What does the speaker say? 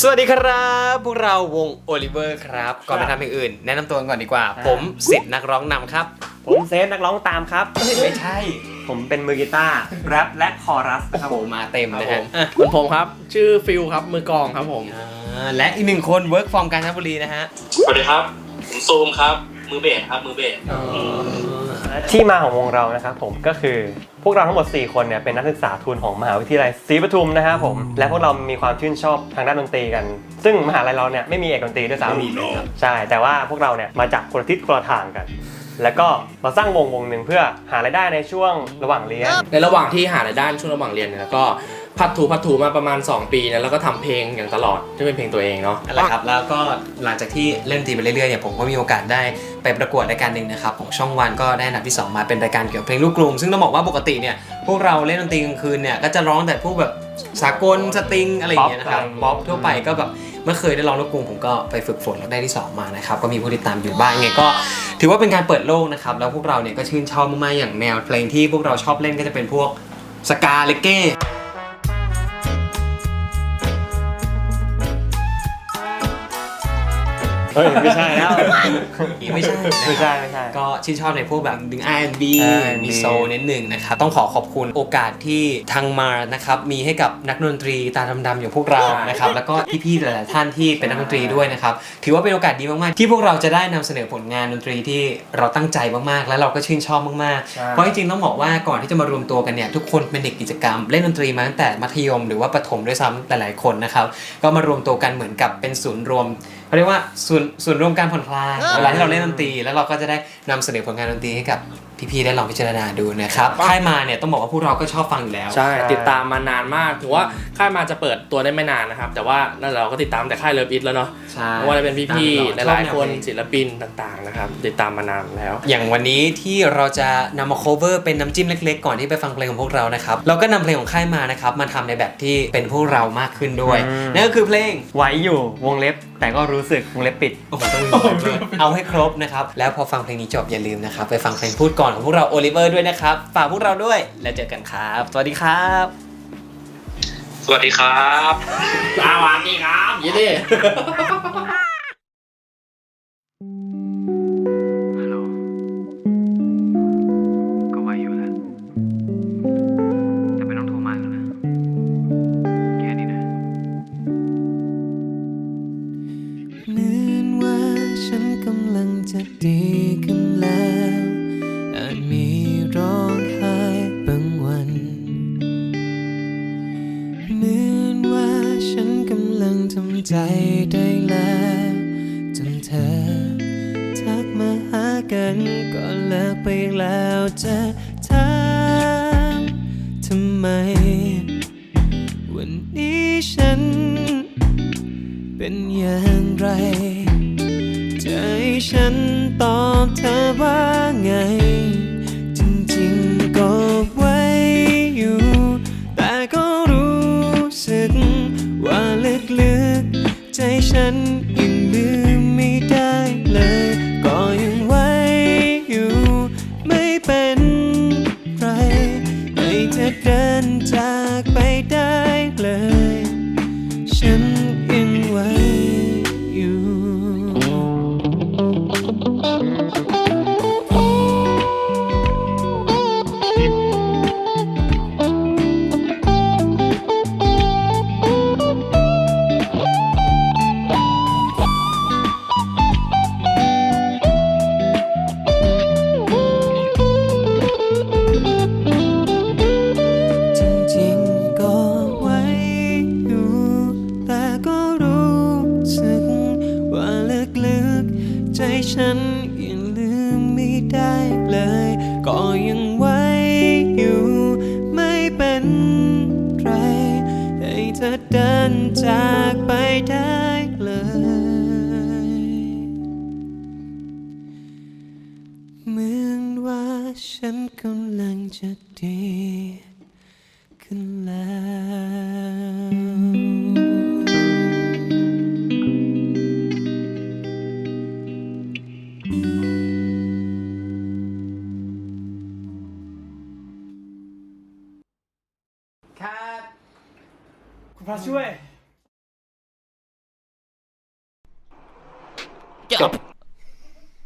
สวัสดีครับ พวกเราวงโอลิเวอร์ครับ ก่อนไปทำอย่างอื่น แนะนำตัวกันก่อนดีกว่า ผมสิทธิ์นักร้องนำครับ ผมเซฟนักร้องตามครับ ไม่ใช่ ผมเป็นมือกีตาร์แรปและคอรัสโอ้ครับโหผมมาเต็มนะผฮะมอะส่วนผมครับ ชื่อฟิลครับมือกลองครับผมอ่าและอีกหนึ่งคนเวิร์กฟอร์มกาญจนบุรีนะฮะ สวัสดีครับ ผมซูมครับ มือเบสครับ มือเบส ที่มาของวงเรานะครับผมก็คือพวกเราทั้งหมด 4 คนเนี่ยเป็นนักศึกษาทุนของมหาวิทยาลัยศรีปทุมนะครับผมและพวกเรามีความชื่นชอบทางด้านดนตรีกัน ซึ่งมหาลัยเราเนี่ยไม่มีเอกดนตรีด้วยซ้ำใช่ แต่ว่าพวกเราเนี่ยมาจากคนละทิศคนละทางกัน แล้วก็เราสร้างวงวงหนึ่งเพื่อหารายได้ในช่วงระหว่างเรียน ในระหว่างที่หารายได้ช่วงระหว่างเรียนเนี่ยก็ พัดถูพัดถูมาประมาณ 2 ปีนะแล้วก็ทำเพลงอย่างตลอดที่เป็นเพลงตัวเองเนาะนั่นแหละครับแล้วก็หลังจากที่เล่นดนตรีไปเรื่อยๆเนี่ยผมก็มีโอกาสได้ไปประกวดรายการหนึ่งนะครับของช่องวันก็ได้อันดับที่ 2 มาเป็นรายการเกี่ยวกับเพลงลูกกรุงซึ่งต้องบอกว่าปกติเนี่ยพวกเราเล่นดนตรีกลางคืนเนี่ยก็จะร้องแต่พวกแบบสากลสตริงอะไรอย่างเงี้ยนะครับป๊อปป๊อปทั่วไปก็แบบเมื่อเคยได้ร้องลูกกรุงผมก็ไปฝึกฝนแล้วได้ที่2มานะครับก็มีผู้ติดตามอยู่บ้างไงก็ ถือว่าเป็นการเปิดโลกนะครับแล้วพวกเราเนี่ยก็ชื่นชอบมากๆอย่างแนวเพลงที่พวกเราชอบเล่นก็จะเป็นพวกสกาเลเก้ เฮ้ยไม่ใช่แล้วไม่ใช่นะไม่ใช่ไม่ใช่ ก็ชื่นชอบในพวกแบบดึง R&B R&B มีโซลนิดหนึ่งนะครับ ต้องขอขอบคุณโอกาสที่ทางมานะครับ มีให้กับนักดนตรีตาดำๆอย่างพวกเรานะครับ แล้วก็พี่ๆหลายๆท่านที่เป็นนักดนตรีด้วยนะครับ ถือว่าเป็นโอกาสดีมากๆ ที่พวกเราจะได้นำเสนอผลงานดนตรีที่เราตั้งใจมากๆ และเราก็ชื่นชอบมากใช่ ๆ เพราะจริงๆต้องบอกว่าก่อนที่จะมารวมตัวกันเนี่ยทุกคนเป็นเด็กกิจกรรม เล่นดนตรีมาตั้งแต่มัธยมหรือว่าประถมด้วยซ้ำหลายๆคนนะครับ ก็มารวมตัวกันเหมือนกับเป็นศูนย์รวมเขาเรียกว่าศูนย์ศูนย์รวมการผ่อนคลายเวลาที่เราเล่นดนตรี แล้วเราก็จะได้นำเสนอผลงานดนตรีให้กับ พี่ๆได้ลองพิจารณาดูนะครับค่ายมาเนี่ยต้องบอกว่าพวกเราก็ชอบฟังอยู่แล้ว ใช่ติดตามมานานมากถือว่าค่ายมาจะเปิดตัวได้ไม่นานนะครับ แต่ว่านั่นเราก็ติดตามแต่ค่ายเลิฟอิทแล้วเนาะใช่ไม่ว่าจะเป็นพี่ๆหตมลายๆชคอบนแวเพลงศิลปินต่างๆนะครับติดตามมานานแล้ว อย่างวันนี้ที่เราจะนำมา cover เป็นน้ำจิ้มเล็ก ๆ ก่อนที่ไปฟังเพลงของพวกเรานะครับเราก็นำเพลงของค่ายมานะครับมาทำในแบบที่เป็นพวกเรามากขึ้นด้วยอืมนั่นก็คือเพลงไว้อยู่วงเล็บแต่ก็รู้สึกวงเล็บปิดโอ้โหต้องมีวงด้วยเอาให้ครบนะครับแล้วพอฟังเพลงนี้จบอย่าลืมนะครับไปฟังเพลงพูดก่อนของพวกเราโอลิเวอร์ด้วยนะครับ ฝากพวกเราด้วย แล้วเจอกันครับ สวัสดีครับ สวัสดีครับ สวัสดีครับยินดี ใจได้แล้วจนเธอ ทักมาหากันก็เลิกไปแล้วจะถามทำไม วันนี้ฉัน เป็นอย่างไร ใจฉันตอบเธอว่าไง ฉันยังลืมไม่ได้เลย ก็ยังไว้อยู่ ไม่เป็นไรให้เธอเดินจาก ฉันยังลืมไม่ได้เลย ก็ยังไว้อยู่ไม่เป็นไร ให้เธอเดินจากไปได้เลย เหมือนว่าฉันกำลังจะดีขึ้นแล้ว พระช่วย จบ